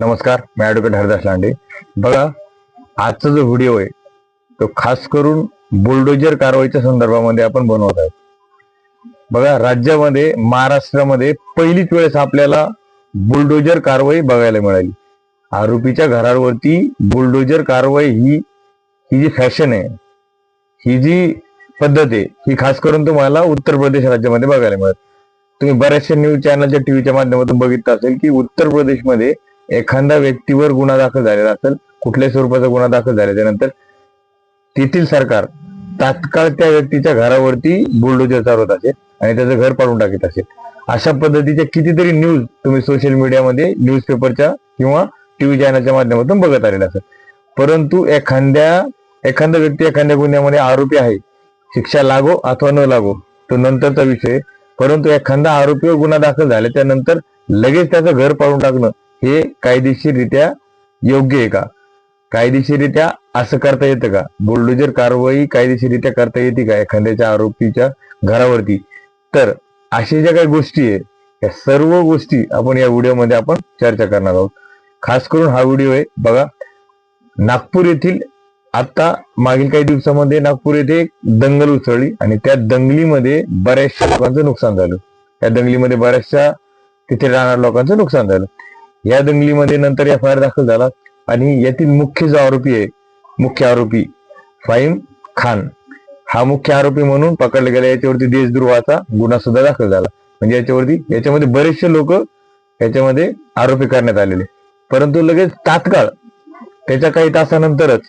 नमस्कार मी ॲडव्होकेट हरदास लांडे. बघा आजचा जो व्हिडिओ आहे तो खास करून बुलडोजर कारवाईच्या संदर्भामध्ये आपण बनवत आहोत. बघा राज्यामध्ये महाराष्ट्रामध्ये पहिलीच वेळेस आपल्याला बुलडोजर कारवाई बघायला मिळाली. आरोपीच्या घरावरती बुलडोजर कारवाई ही ही जी फॅशन आहे ही जी पद्धत आहे ही खास करून तुम्हाला उत्तर प्रदेश राज्यामध्ये बघायला मिळत तुम्ही बऱ्याचशा न्यूज चॅनलच्या टीव्हीच्या माध्यमातून बघितलं असेल की उत्तर प्रदेशमध्ये एखाद्या व्यक्तीवर गुन्हा दाखल झालेला असेल कुठल्याही स्वरूपाचा गुन्हा दाखल झाल्याच्यानंतर तेथील सरकार तात्काळ त्या व्यक्तीच्या घरावरती बुलडोजर चालवत असेल आणि त्याचं घर पाडून टाकत असेल. अशा पद्धतीच्या कितीतरी न्यूज तुम्ही सोशल मीडियामध्ये न्यूज पेपरच्या किंवा टीव्ही चॅनलच्या माध्यमातून बघत आलेला असेल. परंतु एखाद्या एखादा व्यक्ती एखाद्या गुन्ह्यामध्ये आरोपी आहे शिक्षा लागो अथवा न लागो तो नंतरचा विषय परंतु एखादा आरोपीवर गुन्हा दाखल झाल्याच्यानंतर लगेच त्याचं घर पाडून टाकणं हे कायदेशीररित्या योग्य आहे का? कायदेशीररित्या असं करता येतं का? बुलडोजर कारवाई कायदेशीररित्या करता येते का? एखाद्याच्या आरोपीच्या घरावरती. तर अशा ज्या काही गोष्टी आहे या सर्व गोष्टी आपण या व्हिडिओमध्ये आपण चर्चा करणार आहोत. खास करून हा व्हिडिओ आहे बघा नागपूर येथील आता मागील काही दिवसामध्ये नागपूर येथे एक दंगल उसळली आणि त्या दंगलीमध्ये बऱ्याचशा लोकांचं नुकसान झालं. त्या दंगलीमध्ये बऱ्याचशा तिथे राहणाऱ्या लोकांचं नुकसान झालं. या दंगलीमध्ये नंतर एफ आय आर दाखल झाला आणि यातील मुख्य जो आरोपी आहे. मुख्य आरोपी फाईम खान. हा मुख्य आरोपी म्हणून पकडला गेला. याच्यावरती देशद्रोहाचा गुन्हा सुद्धा दाखल झाला. म्हणजे याच्यावरती याच्यामध्ये बरेचसे लोक याच्यामध्ये आरोपी करण्यात आलेले. परंतु लगेच तात्काळ त्याच्या काही तासानंतरच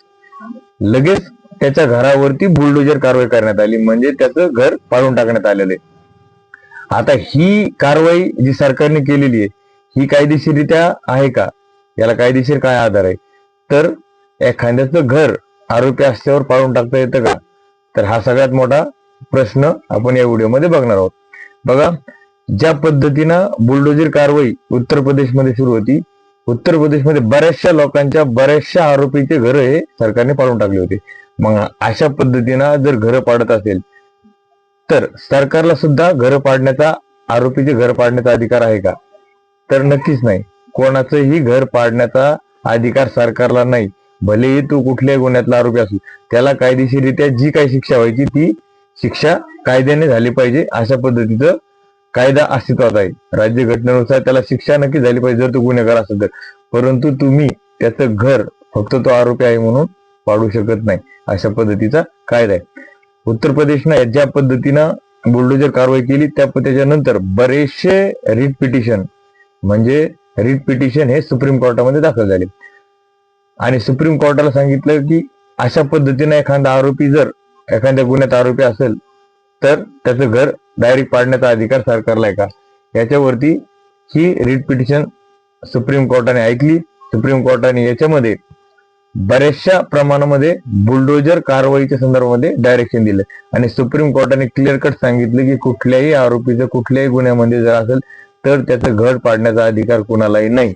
लगेच त्याच्या घरावरती बुलडोजर कारवाई करण्यात आली. म्हणजे त्याचं घर पाडून टाकण्यात आलेलं आहे. आता ही कारवाई जी सरकारने केलेली आहे ही कायदेशीररित्या आहे का? याला कायदेशीर काय आधार आहे? तर एखाद्याचं घर आरोपी असल्यावर पाळून टाकता येतं का? तर हा सगळ्यात मोठा प्रश्न आपण या व्हिडिओमध्ये बघणार आहोत. बघा ज्या पद्धतीनं बुलडोजर कारवाई उत्तर प्रदेशमध्ये सुरू होती उत्तर प्रदेशमध्ये बऱ्याचशा लोकांच्या बऱ्याचशा आरोपीचे घर हे सरकारने पाडून टाकले होते. मग अशा पद्धतीनं जर घरं पाडत असेल तर सरकारला सुद्धा घरं पाडण्याचा आरोपीचे घर पाडण्याचा अधिकार आहे का? तर नक्कीच नाही. कोणाचंही घर पाडण्याचा अधिकार सरकारला नाही. भलेही तो कुठल्याही गुन्ह्यातला आरोपी असू त्याला कायदेशीररित्या जी काही शिक्षा व्हायची ती शिक्षा कायद्याने झाली पाहिजे अशा पद्धतीचं कायदा अस्तित्वात आहे. राज्य घटनेनुसार त्याला शिक्षा नक्की झाली पाहिजे जर तो गुन्हेगार असेल तर. परंतु तुम्ही त्याचं घर फक्त तो आरोपी आहे म्हणून पाडू शकत नाही अशा पद्धतीचा कायदा आहे. उत्तर प्रदेशनं ज्या पद्धतीनं बुलडोजर कारवाई केली त्या त्याच्यानंतर बरेचसे रिट पिटिशन म्हणजे रिट पिटिशन हे सुप्रीम कोर्टामध्ये दाखल झाले. आणि सुप्रीम कोर्टाला सांगितलं की अशा पद्धतीने एखादा आरोपी जर एखाद्या गुन्ह्यात आरोपी असेल तर त्याचं घर डायरेक्ट पाडण्याचा अधिकार सरकारला आहे का? याच्यावरती ही रिट पिटिशन सुप्रीम कोर्टाने ऐकली. सुप्रीम कोर्टाने याच्यामध्ये बऱ्याचशा प्रमाणामध्ये बुलडोजर कारवाईच्या संदर्भामध्ये डायरेक्शन दिलं. आणि सुप्रीम कोर्टाने क्लिअर कट सांगितलं की कुठल्याही आरोपीचं कुठल्याही गुन्ह्यामध्ये जर असेल तर त्याचं घर पाडण्याचा अधिकार कुणालाही नाही.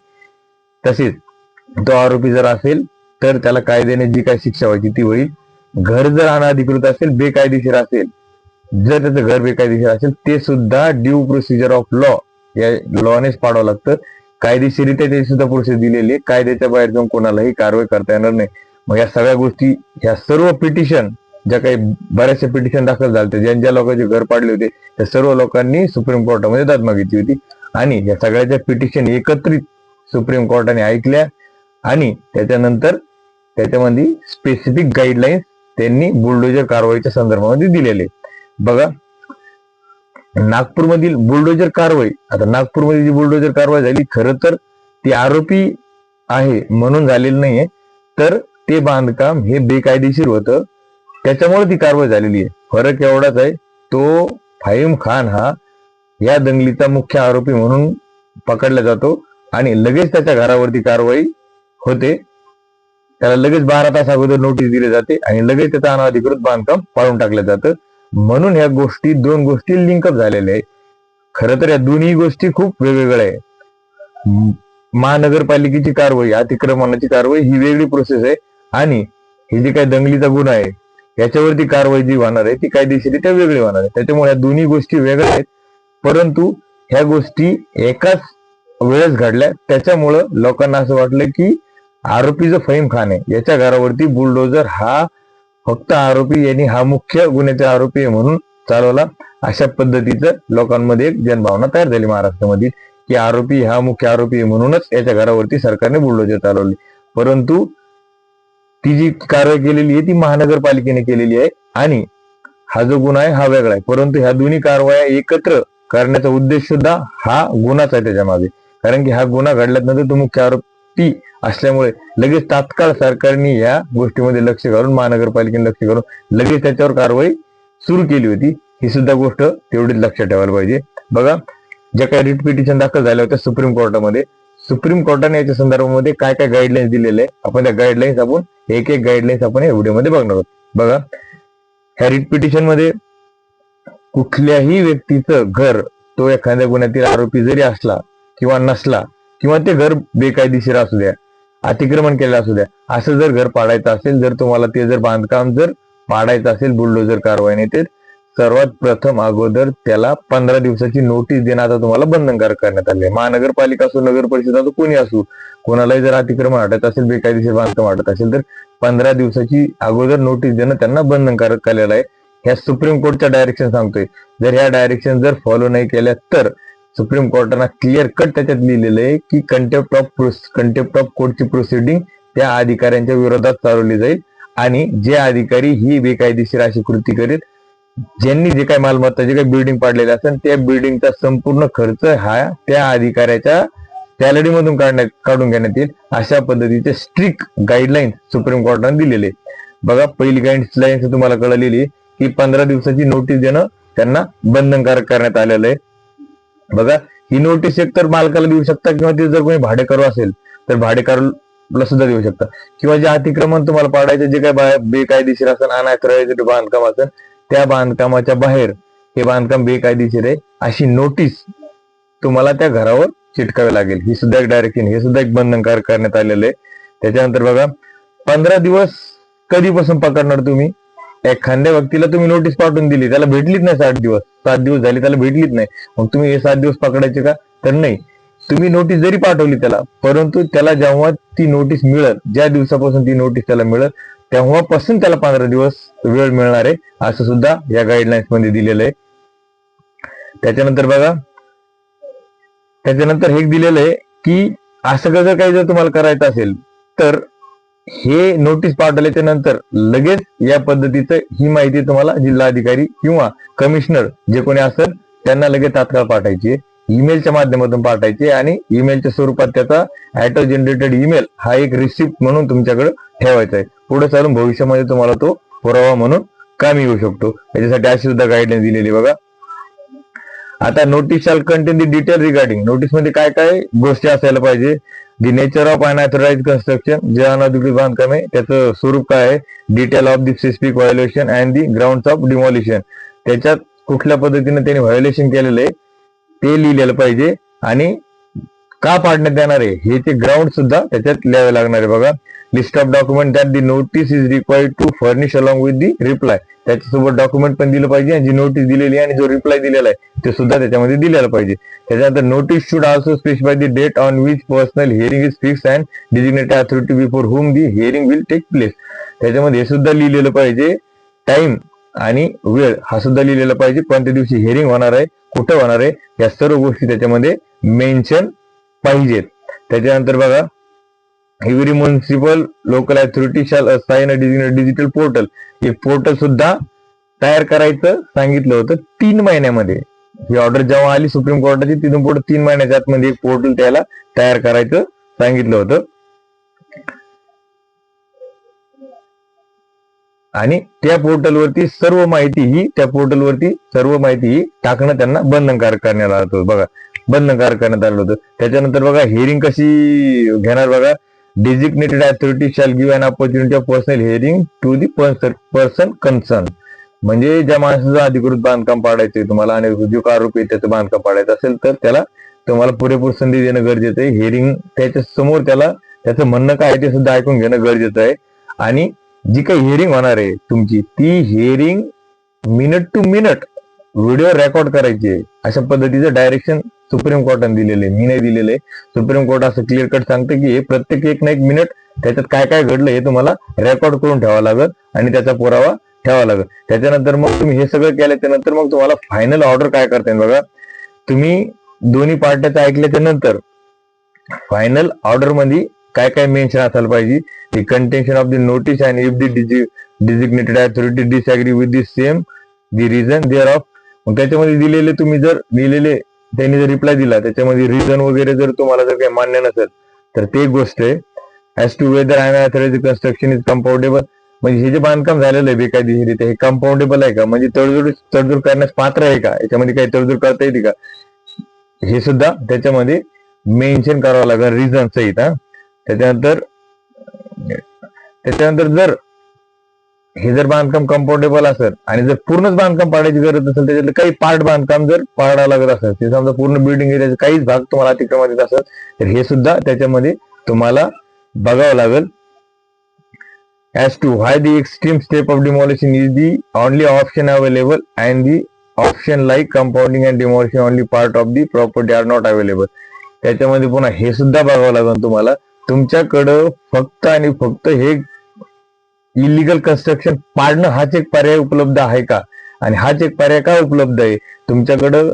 तसेच तो आरोपी जर असेल तर त्याला कायद्याने जी काही शिक्षा व्हायची ती होईल. घर जर अनाधिकृत असेल बेकायदेशीर असेल जर त्याचं घर बेकायदेशीर असेल ते सुद्धा ड्यू प्रोसिजर ऑफ लॉ या लॉनेच पाडावं लागतं. कायदेशीरित्या ते सुद्धा प्रोसेस दिलेली आहे. कायद्याच्या बाहेर जाऊन कोणालाही कारवाई करता येणार नाही. मग या सगळ्या गोष्टी या सर्व पिटिशन ज्या काही बऱ्याचशा पिटिशन दाखल झाले ज्या ज्या लोकांचे घर पाडले होते त्या सर्व लोकांनी सुप्रीम कोर्टामध्ये दाद मागितली होती. आणि या सगळ्याच्या पिटिशन एकत्रित सुप्रीम कोर्टाने ऐकल्या आणि त्याच्यानंतर त्याच्यामध्ये स्पेसिफिक गाईडलाईन्स त्यांनी बुलडोजर कारवाईच्या संदर्भामध्ये दिलेले. बघा नागपूरमधील बुलडोजर कारवाई आता नागपूरमध्ये जी बुलडोजर कारवाई झाली खरं तर ती आरोपी आहे म्हणून झालेली नाहीये तर ते बांधकाम हे बेकायदेशीर होतं. त्याच्यामुळे ती कारवाई झालेली आहे. फरक एवढाच आहे तो फाईम खान हा या दंगलीचा मुख्य आरोपी म्हणून पकडला जातो आणि लगेच त्याच्या घरावरती कारवाई होते. त्याला लगेच बारा तास अगोदर नोटीस दिली जाते आणि लगेच त्याचं अनाधिकृत बांधकाम पाडून टाकलं जातं. म्हणून ह्या गोष्टी दोन गोष्टी लिंकअप झालेल्या आहे खरं तर या दोन्ही गोष्टी खूप वेगवेगळ्या आहे महानगरपालिकेची कारवाई अतिक्रमणाची कारवाई ही वेगळी प्रोसेस आहे आणि हे जी काही दंगलीचा गुन्हा आहे याच्यावरती कारवाई जी होणार आहे ती कायदेशीरित्या वेगळी होणार आहे. त्याच्यामुळे या दोन्ही गोष्टी वेगळ्या आहेत. परंतु ह्या गोष्टी एकाच वेळेस घडल्या. त्याच्यामुळं लोकांना असं वाटलं की आरोपी जो फहीम खान आहे. याच्या घरावरती बुलडोजर हा फक्त आरोपी यांनी हा मुख्य गुन्ह्याचा आरोपी आहे म्हणून चालवला. अशा पद्धतीचं लोकांमध्ये एक जनभावना तयार झाली महाराष्ट्रामध्ये की आरोपी हा मुख्य आरोपी आहे म्हणूनच याच्या घरावरती सरकारने बुलडोजर चालवली. परंतु ती जी कारवाई केलेली आहे ती महानगरपालिकेने केलेली आहे आणि हा जो गुन्हा आहे हा वेगळा आहे. परंतु ह्या दोन्ही कारवाया एकत्र करण्याचा उद्देश सुद्धा हा गुन्हाच आहे त्याच्यामागे. कारण की हा गुन्हा घडल्यानंतर तो मुख्य आरोपी असल्यामुळे लगेच तात्काळ सरकारने या गोष्टीमध्ये लक्ष घालून महानगरपालिकेने लक्ष घालून लगेच त्याच्यावर कारवाई सुरू केली होती. ही सुद्धा गोष्ट तेवढीच लक्षात ठेवायला पाहिजे. बघा ज्या काही रिट पिटिशन दाखल झाल्या होत्या सुप्रीम कोर्टामध्ये सुप्रीम कोर्टाने याच्या संदर्भामध्ये काय काय गाईडलाईन्स दिलेले आहे आपण त्या गाईडलाईन्स आपण एक एक गाईडलाईन्स आपण या व्हिडिओमध्ये बघणार आहोत. बघा ह्या रिट पिटिशनमध्ये कुठल्याही व्यक्तीचं घर तो एखाद्या गुन्ह्यातील आरोपी जरी असला किंवा नसला किंवा ते घर बेकायदेशीर असू द्या अतिक्रमण केलं असू द्या असं जर घर पाडायचं असेल जर तुम्हाला ते जर बांधकाम जर पाडायचं असेल बुलडोजर कारवाईने ते सर्वात प्रथम अगोदर त्याला पंधरा दिवसाची नोटीस देणं आता तुम्हाला बंधनकारक करण्यात आले महानगरपालिका असो नगर परिषद असो कोणी असो कोणालाही जर अतिक्रमण वाटत असेल बेकायदेशीर बांधकाम हटत असेल तर पंधरा दिवसाची अगोदर नोटीस देणं त्यांना बंधनकारक केलेलं आहे. ह्या सुप्रीम कोर्टच्या डायरेक्शन सांगतोय. जर ह्या डायरेक्शन जर फॉलो नाही केल्या तर सुप्रीम कोर्टानं क्लिअर कट त्याच्यात लिहिलेलं आहे की कंटेप्ट ऑफ कंटेप्ट ऑफ कोर्टची प्रोसिडिंग त्या अधिकाऱ्यांच्या विरोधात चालवली जाईल. आणि जे अधिकारी ही बेकायदेशीर अशी कृती करीत ज्यांनी जे काही मालमत्ता जे काही बिल्डिंग पाडलेले असेल त्या बिल्डिंगचा संपूर्ण खर्च हा त्या अधिकाऱ्याच्या सॅलरीमधून काढण्यात काढून घेण्यात येईल. अशा पद्धतीचे स्ट्रिक्ट गाईडलाईन सुप्रीम कोर्टाने दिलेले. बघा पहिली गाईडलाईन तुम्हाला कळलेली की पंधरा दिवसाची नोटीस देणं त्यांना बंधनकारक करण्यात आलेलं आहे. बघा ही नोटीस एकतर मालकाला देऊ शकता किंवा ते जर कोणी भाडेकरू असेल तर भाडेकरूला सुद्धा देऊ शकता. किंवा जे अतिक्रमण तुम्हाला पाडायचं जे काही बेकायदेशीर असेल अनाक्रय बांधकाम असेल त्या बांधकामाच्या बाहेर हे बांधकाम बेकायदेशीर आहे अशी नोटीस तुम्हाला त्या घरावर चिटकावी लागेल. ही सुद्धा एक डायरेक्शन हे सुद्धा एक बंधनकारक करण्यात आलेलं आहे. त्याच्यानंतर बघा पंधरा दिवस कधीपासून पकडणार तुम्ही? एखाद्या व्यक्तीला तुम्ही नोटीस पाठवून दिली त्याला भेटलीच नाही सात दिवस. सात दिवस झाले त्याला भेटलीच नाही. मग तुम्ही हे सात दिवस पकडायचे का? तर नाही. तुम्ही नोटीस जरी पाठवली त्याला परंतु त्याला जेव्हा ती नोटीस मिळत ज्या दिवसापासून ती नोटीस त्याला मिळत तेव्हापासून त्याला पंधरा दिवस वेळ मिळणार आहे असं सुद्धा या गाईडलाईन्समध्ये दिलेलं आहे. त्याच्यानंतर बघा त्याच्यानंतर हे दिलेलं आहे की असं जर काही जर तुम्हाला करायचं असेल तर हे नोटीस पाठवल्याच्या नंतर लगेच या पद्धतीचं ही माहिती तुम्हाला जिल्हाधिकारी किंवा कमिशनर जे कोणी असत त्यांना लगेच तात्काळ पाठायची ईमेलच्या माध्यमातून पाठायचे आणि ईमेलच्या स्वरूपात त्याचा ऍटो जनरेटेड ईमेल हा एक रिसिप्ट म्हणून तुमच्याकडे ठेवायचा आहे. पुढे चालून भविष्यामध्ये तुम्हाला तो पुरावा म्हणून कामी येऊ शकतो. याच्यासाठी अशी सुद्धा गाईडलाईन दिलेली बघा. आता notice shall contain the detail regarding नोटीसमध्ये काय काय गोष्टी असायला पाहिजे? The nature of unauthorised construction जे अनधिकृत बांधकाम आहे त्याचं स्वरूप काय आहे? Detail of the specific violation and the ground of demolition त्याच्यात कुठल्या पद्धतीने त्यांनी व्हायोलेशन केलेलं आहे ते लिहिलेलं पाहिजे. आणि का पाडण्यात येणार आहे? हे ते ग्राउंड सुद्धा त्याच्यात लिहावे लागणार आहे. बघा list of document that the notice is required to furnish along with the reply त्याच्यासोबत डॉक्युमेंट पण दिलं पाहिजे आणि जी नोटीस दिलेली आहे आणि जो रिप्लाय दिलेला आहे ते सुद्धा त्याच्यामध्ये दिलेला पाहिजे. त्याच्यानंतर notice should also specify the date on which personal hearing is fix and designated authority before whom the hearing will take place त्याच्यामध्ये हे सुद्धा लिहिलेलं पाहिजे टाइम आणि वेळ. हा सुद्धा लिहिलेला पाहिजे कोणत्या दिवशी हिअरिंग होणार आहे कुठं होणार आहे या सर्व गोष्टी त्याच्यामध्ये मेन्शन पाहिजेत. त्याच्यानंतर बघा every municipal local authority shall assign digital portal हे पोर्टल सुद्धा तयार करायचं सांगितलं होतं तीन महिन्यामध्ये. ही ऑर्डर जेव्हा आली सुप्रीम कोर्टाची तिथून पुढे तीन महिन्याच्या आतमध्ये एक पोर्टल त्याला तयार करायचं सांगितलं होतं. आणि त्या पोर्टलवरती सर्व माहिती ही त्या पोर्टलवरती सर्व माहिती ही टाकणं त्यांना बंधनकारक करण्यात आलं होतं. बघा बंधनकार करण्यात आलं होतं. त्याच्यानंतर बघा हिअरिंग कशी घेणार बघा. Designated authority shall give an opportunity of personal hearing to the person concern म्हणजे ज्या माणसाचं अधिकृत बांधकाम पाडायचंय तुम्हाला आणि जो आरोपी त्याचं बांधकाम पाडायचं असेल तर त्याला तुम्हाला पुरेपूर संधी देणं गरजेचं आहे. हिअरिंग त्याच्यासमोर त्याला त्याचं म्हणणं काय आहे ते सुद्धा ऐकून घेणं गरजेचं आहे. आणि जी काही हिअरिंग होणार आहे तुमची ती hearing minute to minute video record करायचे अशा पद्धतीचं डायरेक्शन सुप्रीम कोर्टाने दिलेले मी नाही दिलेले सुप्रीम कोर्ट असं क्लिअर कट सांगतं की हे प्रत्येक एक ना एक मिनिट त्याच्यात काय काय घडलं हे तुम्हाला रेकॉर्ड करून ठेवावं लागेल आणि त्याचा पुरावा ठेवावा लागेल. त्याच्यानंतर मग तुम्ही हे सगळं केल्याच्यानंतर मग तुम्हाला फायनल ऑर्डर काय करता येईल बघा. तुम्ही दोन्ही पार्ट्याचं ऐकल्याच्या नंतर फायनल ऑर्डरमध्ये काय काय मेन्शन असायला पाहिजे? The contention of the notice and if the designated authority disagree with the same the reason there of मग त्याच्यामध्ये दिलेले तुम्ही जर लिहिलेले त्यांनी जर रिप्लाय दिला त्याच्यामध्ये रिझन वगैरे जर तुम्हाला जर काही मान्य नसेल तर ते गोष्ट आहे. As to whether and authority construction is compoundable म्हणजे हे जे बांधकाम झालेलं आहे बेकायदेशीरित्या हे कम्पाउंडेबल आहे का? म्हणजे तडजोड तडजोड करण्यास पात्र आहे का? याच्यामध्ये काही तडजोड करता येते का? हे सुद्धा त्याच्यामध्ये मेन्शन करावं लागेल रिझन सहित हा. त्याच्यानंतर त्याच्यानंतर जर हे जर बांधकाम कम्फर्टेबल असेल आणि जर पूर्णच बांधकाम पाडायची गरज असेल त्याच्यातले काही पार्ट बांधकाम जर पाडावं लागत असेल ते समजा पूर्ण बिल्डिंग एरियाचा काहीच भाग तुम्हाला अतिक्रमण येत असेल तर हे सुद्धा त्याच्यामध्ये तुम्हाला बघावं लागेल. As to why the extreme step of demolition is the only option available and the option like compounding and demolition only part of the property are not available. त्याच्यामध्ये पुन्हा हे सुद्धा बघावं लागेल तुम्हाला. तुमच्याकडं फक्त आणि फक्त हे इलिगल कन्स्ट्रक्शन पाडणं हाच एक पर्याय उपलब्ध आहे का? आणि हाच एक पर्याय का उपलब्ध आहे? तुमच्याकडं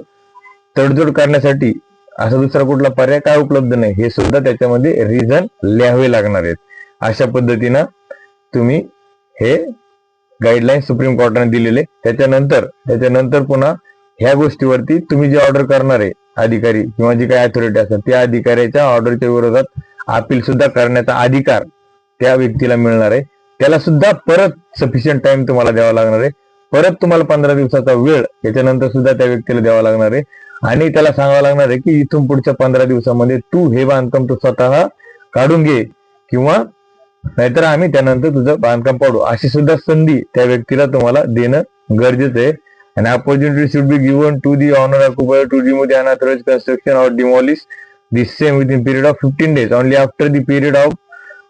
तडजोड करण्यासाठी असा दुसरा कुठला पर्याय काय उपलब्ध नाही? हे सुद्धा त्याच्यामध्ये रिझन लिहावे लागणार आहेत. अशा पद्धतीनं तुम्ही हे गाईडलाईन सुप्रीम कोर्टाने दिलेले. त्याच्यानंतर त्याच्यानंतर पुन्हा ह्या गोष्टीवरती तुम्ही जे ऑर्डर करणार आहे अधिकारी किंवा जी काही अथॉरिटी असतात त्या अधिकाऱ्याच्या ऑर्डरच्या विरोधात अपील सुद्धा करण्याचा अधिकार त्या व्यक्तीला मिळणार आहे. त्याला सुद्धा परत सफिशियंट टाइम तुम्हाला द्यावा लागणार आहे. परत तुम्हाला पंधरा दिवसाचा वेळ याच्यानंतर सुद्धा त्या व्यक्तीला द्यावा लागणार आहे. आणि त्याला सांगावं लागणार आहे की इथून पुढच्या पंधरा दिवसामध्ये तू हे बांधकाम तू स्वतः काढून घे किंवा नाहीतर आम्ही त्यानंतर तुझं बांधकाम पाडू. अशी सुद्धा संधी त्या व्यक्तीला तुम्हाला देणं गरजेचं आहे. आणि opportunity should be given to the owner occupier to remove the construction or demolish this same same within period of 15 days. Only after the period of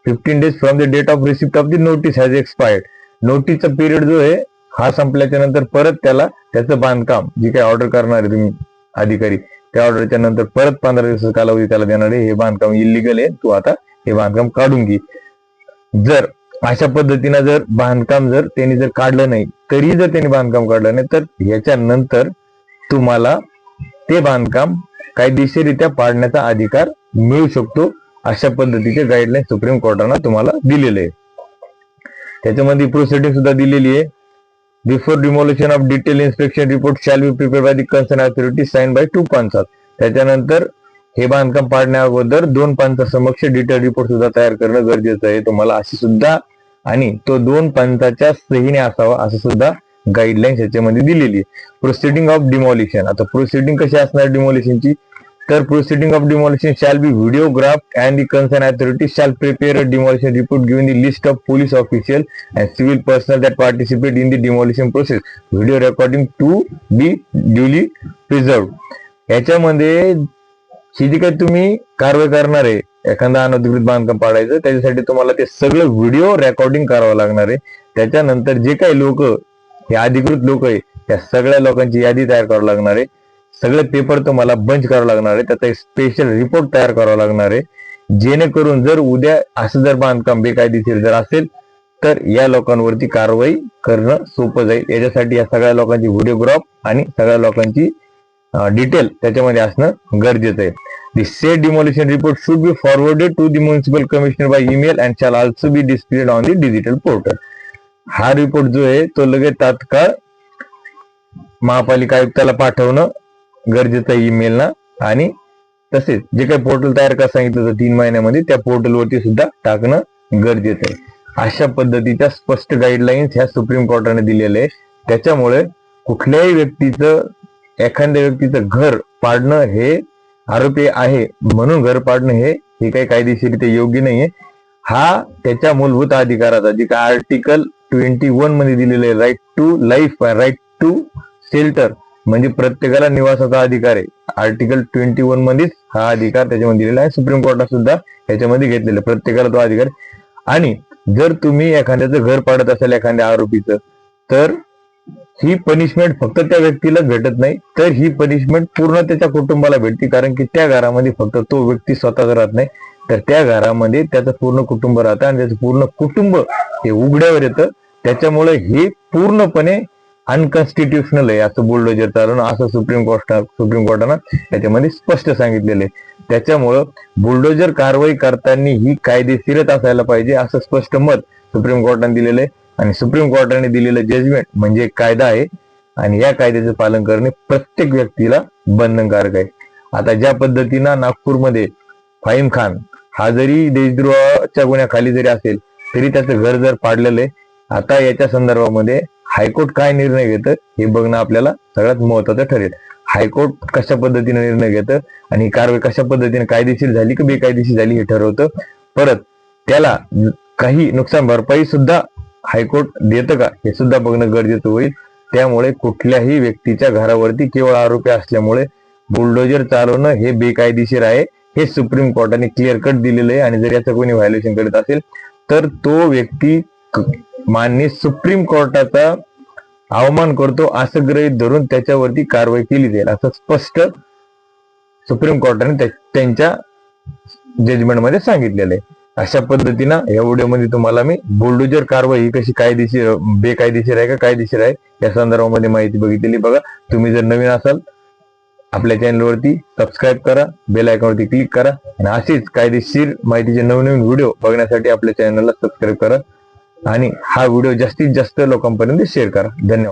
15 days from the date of receipt of the notice has expired नोटीसचा period जो आहे हा संपल्याच्या नंतर परत त्याला त्याचं बांधकाम जे काही ऑर्डर करणार आहे तुम्ही अधिकारी त्या ऑर्डरच्या नंतर परत पंधरा दिवसाचा कालावधी त्याला देणार आहे हे बांधकाम इलिगल आहे. तू आता हे बांधकाम काढून घे. जर अशा पद्धतीनं जर बांधकाम जर त्यांनी जर काढलं नाही तरी जर त्यांनी बांधकाम काढलं नाही तर ह्याच्यानंतर तुम्हाला ते बांधकाम कायदेशीररित्या पाडण्याचा अधिकार मिळू शकतो. अशा पद्धतीचे गाईडलाईन सुप्रीम कोर्टानं तुम्हाला दिलेले. आहे त्याच्यामध्ये प्रोसिडिंग सुद्धा दिलेली आहे. Before demolition of detail inspection report shall be prepare by the concern authority sign by two पंचात त्याच्यानंतर हे बांधकाम पाडण्या अगोदर दोन पंचा समक्ष डिटेल रिपोर्ट सुद्धा तयार करणं गरजेचं आहे तुम्हाला अशी सुद्धा. आणि तो दोन पंचाच्या सहीने असावा असं सुद्धा गाईडलाईन्स याच्यामध्ये दिलेली आहे. प्रोसिडिंग ऑफ डिमॉलिशन आता प्रोसिडिंग कशी असणार डिमॉलिशनची तर proceeding of demolition shall be videograph and the concern authority shall prepare a demolition report given the list of police official and civil personal that participate in the demolition process video recording to be duly preserve याच्यामध्ये ही जी काही तुम्ही कारवाई करणार आहे एखादा अनधिकृत बांधकाम पाडायचं त्याच्यासाठी तुम्हाला ते सगळं व्हिडिओ रेकॉर्डिंग करावं लागणार आहे. त्याच्यानंतर जे काही लोक हे अधिकृत लोक आहे त्या सगळ्या लोकांची यादी तयार करावी लागणार आहे. सगळे पेपर तुम्हाला बंच करावं लागणार आहे. त्याचा एक स्पेशल रिपोर्ट तयार करावा लागणार आहे. जेणेकरून जर उद्या असं जर बांधकाम बेकायदेशीर जर असेल तर या लोकांवरती कारवाई करणं सोपं जाईल. याच्यासाठी या सगळ्या लोकांची व्हिडिओग्राफ आणि सगळ्या लोकांची डिटेल त्याच्यामध्ये असणं गरजेचं आहे. The set demolition report should be forwarded to the municipal commissioner by email and shall also be displayed on the digital portal हा रिपोर्ट जो आहे तो लगेच तात्काळ महापालिका आयुक्ताला पाठवणं गरजेचं आहे ईमेलना आणि तसेच जे काही पोर्टल तयार करा सांगितलं होतं तीन महिन्यामध्ये त्या पोर्टलवरती सुद्धा टाकणं गरजेचं आहे. अशा पद्धतीच्या स्पष्ट गाईडलाईन्स ह्या सुप्रीम कोर्टाने दिलेल्या आहे त्याच्यामुळे कुठल्याही व्यक्तीचं एखाद्या व्यक्तीचं घर पाडणं हे आरोपी आहे म्हणून घर पाडणं हे हे काही कायदेशीरित्या योग्य नाहीये. हा त्याच्या मूलभूत अधिकाराचा जे काय आर्टिकल ट्वेंटी वनमध्ये दिलेलं आहे right to life right to shelter म्हणजे प्रत्येकाला निवासाचा अधिकार आहे. आर्टिकल ट्वेंटी वन मध्येच हा अधिकार त्याच्यामध्ये दिलेला आहे. सुप्रीम कोर्टात सुद्धा याच्यामध्ये घेतलेला प्रत्येकाला तो अधिकार आणि जर तुम्ही एखाद्याचं घर पाडत असाल एखाद्या आरोपीचं तर ही पनिशमेंट फक्त त्या व्यक्तीला भेटत नाही. तर ही पनिशमेंट पूर्ण त्याच्या कुटुंबाला भेटते. कारण की त्या घरामध्ये फक्त तो व्यक्ती स्वतःच राहत नाही. तर त्या घरामध्ये त्याचं पूर्ण कुटुंब राहतं आणि त्याचं पूर्ण कुटुंब हे उघड्यावर येतं. त्याच्यामुळे हे पूर्णपणे अनकॉन्स्टिट्युशनल आहे असं बुलडोजर चालवणं असं सुप्रीम कोर्ट सुप्रीम कोर्टानं त्याच्यामध्ये स्पष्ट सांगितलेलं आहे. त्याच्यामुळं बुलडोजर कारवाई करताना ही कायदेशीरच असायला पाहिजे असं स्पष्ट मत सुप्रीम कोर्टाने दिलेलं आहे. आणि सुप्रीम कोर्टाने दिलेलं जजमेंट म्हणजे कायदा आहे. आणि या कायद्याचं पालन करणे प्रत्येक व्यक्तीला बंधनकारक आहे. आता ज्या पद्धतीनं नागपूरमध्ये फाईम खान हा जरी देशद्रोहाच्या गुन्ह्याखाली जरी असेल तरी त्याचं घर जर पाडलेलं आहे आता याच्या संदर्भामध्ये हायकोर्ट काय निर्णय घेतं हे बघणं आपल्याला सगळ्यात महत्वाचं ठरेल. हायकोर्ट कशा पद्धतीने निर्णय घेतं आणि ही कारवाई कशा पद्धतीने कायदेशीर झाली की बेकायदेशीर झाली हे ठरवतं परत त्याला काही नुकसान भरपाई सुद्धा हायकोर्ट देतं का हे सुद्धा बघणं गरजेचं होईल. त्यामुळे कुठल्याही व्यक्तीच्या घरावरती केवळ आरोपी असल्यामुळे बुलडोजर चालवणं हे बेकायदेशीर आहे हे सुप्रीम कोर्टाने क्लिअर कट दिलेलं आहे. आणि जर याचं कोणी व्हायोलेशन करत असेल तर तो व्यक्ती क- माननीय सुप्रीम कोर्टाचा अवमान करतो असं गृहीत धरून त्याच्यावरती कारवाई केली जाईल असं स्पष्ट सुप्रीम कोर्टाने त्यांच्या जजमेंटमध्ये सांगितलेलं आहे. अशा पद्धतीनं या व्हिडिओमध्ये तुम्हाला मी बुलडोजर कारवाई ही कशी कायदेशीर बेकायदेशीर आहे का कायदेशीर आहे या संदर्भामध्ये माहिती बघितलेली बघा. तुम्ही जर नवीन असाल आपल्या चॅनलवरती सबस्क्राईब करा बेल आयकॉनवरती क्लिक करा आणि अशीच कायदेशीर माहितीचे नवनवीन व्हिडिओ बघण्यासाठी आपल्या चॅनलला सबस्क्राईब करा. आणि हा व्हिडिओ जास्तीत जास्त लोकांपर्यंत शेअर करा. धन्यवाद.